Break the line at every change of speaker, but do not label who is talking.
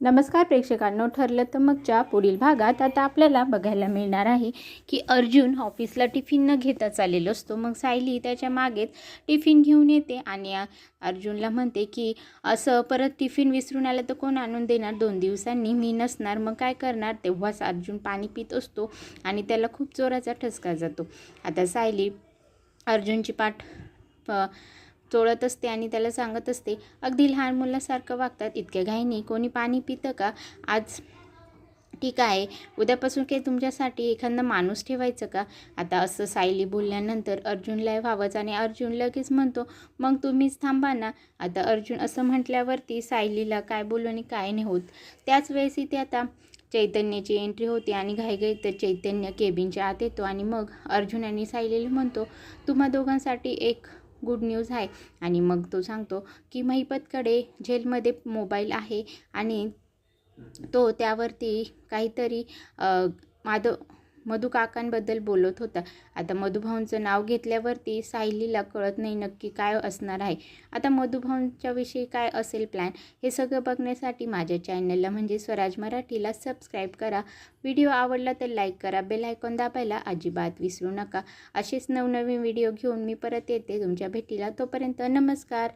नमस्कार प्रेक्षकांनो ठरलं तर मगच्या पुढील भागात आता आपल्याला बघायला मिळणार आहे की अर्जुन ऑफिसला टिफिन न घेता चाललेलो असतो. मग सायली त्याच्या मागेत टिफिन घेऊन येते आणि अर्जुनला म्हणते की असं परत टिफिन विसरून आलं तर कोण आणून देणार? दोन दिवसांनी मी नसणार. मग काय करणार? तेव्हाच अर्जुन पाणी पित असतो आणि त्याला खूप जोराचा ठसका जातो. आता सायली अर्जुनची पाठ प चोळत असते आणि त्याला सांगत असते अगदी लहान मुलासारखं वागतात इतक्या घाईने कोणी पाणी पितं का? आज ठीक आहे उद्यापासून काही तुमच्यासाठी एखादा माणूस ठेवायचं का आता असं सायली बोलल्यानंतर अर्जुनला व्हावंच आणि अर्जुन लगेच म्हणतो मग तुम्हीच थांबा ना आता अर्जुन असं म्हटल्यावरती सायलीला काय बोलू आणि काय नाही होत. त्याच वेळेस इथे आता चैतन्याची एंट्री होते आणि घाईघाई तर चैतन्य केबिनच्या आत येतो आणि मग अर्जुन आणि सायलीला म्हणतो तुम्हा दोघांसाठी एक गुड न्यूज आहे. आणि मग तो सांगतो की महिपतकडे जेलमध्ये मोबाईल आहे आणि तो त्यावरती काहीतरी माधव मधुकाकांबद्दल बोलत होता. आता मधुभाऊंचं नाव घेतल्यावरती सायलीला कळत नाही नक्की काय असणार आहे. आता मधुभाऊंच्या विषयी काय असेल प्लॅन हे सगळं बघण्यासाठी माझ्या चॅनलला म्हणजे स्वराज मराठीला सबस्क्राईब करा. व्हिडिओ आवडला तर लाईक करा. बेल आयकॉन दाबायला अजिबात विसरू नका. असेच नवनवीन व्हिडिओ घेऊन मी परत येते. तुमच्या भेटीला तोपर्यंत नमस्कार.